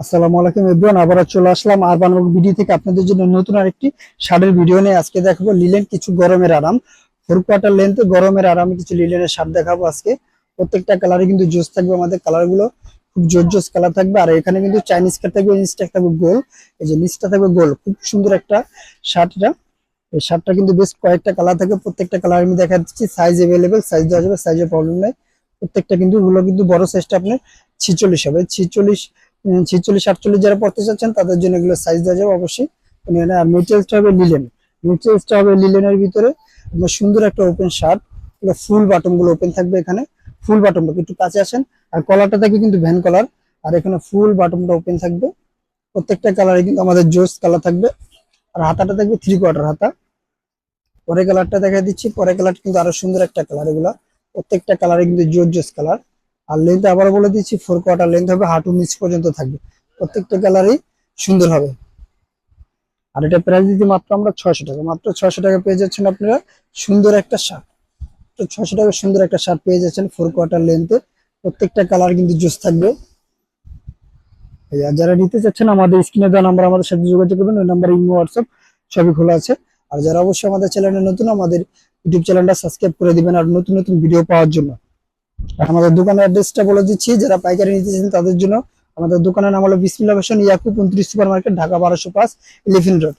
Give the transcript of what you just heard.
আসসালামু আলাইকুম এভরিওয়ান আবার চলে আসলাম আরবান ভিডিও থেকে আপনাদের জন্য নতুন আরেকটি শার্টের ভিডিও নিয়ে। আজকে দেখাবো লিলেন কিছু গরমের আরাম। ফোর কোয়ার্টার লেন্থে গরমের আরামে কিছু লিলেনের শার্ট দেখাবো আজকে। প্রত্যেকটা কালারে কিন্তু জোস থাকবে, আমাদের কালারগুলো খুব জোর জোস কালার থাকবে। আর এখানে কিন্তু চাইনিজ কাট থাকবে নিচটা থাকবে গোল। এই যে নিচটা থাকবে গোল, খুব সুন্দর একটা শার্ট এটা এই শার্টটা কিন্তু বেশ কয়েকটা কালার থাকবে প্রত্যেকটা কালার আমি দেখা দিচ্ছি। সাইজ এভেলেবেল সাইজ দেওয়া যাবে সাইজের প্রবলেম নেই। প্রত্যেকটা কিন্তু এগুলো কিন্তু বড় সাইজটা আপনার ছিচল্লিশ হবে। ছিচল্লিশ ছিচল্লিশ, আটচল্লিশ যারা পড়তে চাচ্ছেন, তাদের জন্য এগুলো সাইজ দেওয়া যাবে অবশ্যই। আর মেটেরিয়ালসটা হবে লিলেন মেটেরিয়ালসটা হবে লিলেনের ভিতরে আপনার সুন্দর একটা ওপেন শার্ট ফুল বাটনগুলো ওপেন থাকবে এখানে। ফুল বাটনটা একটু কাছে আসেন। আর কলারটা থাকবে কিন্তু ভ্যান কলার আর এখানে ফুল বাটনটা ওপেন থাকবে। প্রত্যেকটা কালারে কিন্তু আমাদের জোস কালার থাকবে। আর হাতাটা থাকবে থ্রি কোয়ার্টার হাতা। পরে কালারটা দেখা দিচ্ছি। পরে কালারটা কিন্তু আরও সুন্দর একটা কালার এগুলা। প্রত্যেকটা কালারে কিন্তু জোর জোস কালার আর লেন্থ আবার বলে দিচ্ছি ফোর কোয়ার্টার লেন্থ হবে, হাঁটু নিচ পর্যন্ত থাকবে। প্রত্যেকটা কালারই সুন্দর হবে। আর এটা প্রাইস দিচ্ছি মাত্র আমরা ছয়শো টাকা। মাত্র ছয়শো টাকা পেয়ে যাচ্ছেন আপনারা সুন্দর একটা শার্ট তো ছয়শো টাকা সুন্দর একটা শার্ট পেয়ে যাচ্ছেন ফোর কোয়ার্টার লেন্থে প্রত্যেকটা কালার কিন্তু জুস থাকবে। আর যারা নিতে চাচ্ছেন, আমাদের স্ক্রিনে দেওয়া নাম্বার আমাদের সাথে যোগাযোগ করবেন, ওই নাম্বার ইমো হোয়াটসঅ্যাপ সবই খোলা আছে। আর যারা অবশ্যই আমাদের চ্যানেলে নতুন, আমাদের ইউটিউব চ্যানেলটা সাবস্ক্রাইব করে দিবেন আর নতুন নতুন ভিডিও পাওয়ার জন্য। আমাদের দোকানের অ্যাড্রেসটা বলে দিচ্ছি, যারা পাইকারি নিতে চান তাদের জন্য। আমাদের দোকানের নাম হলো বিসমিল্লা ফ্যাশন ইয়াকুব উনত্রিশ সুপার মার্কেট ঢাকা বারোশো পাঁচ ইলেভেন রোড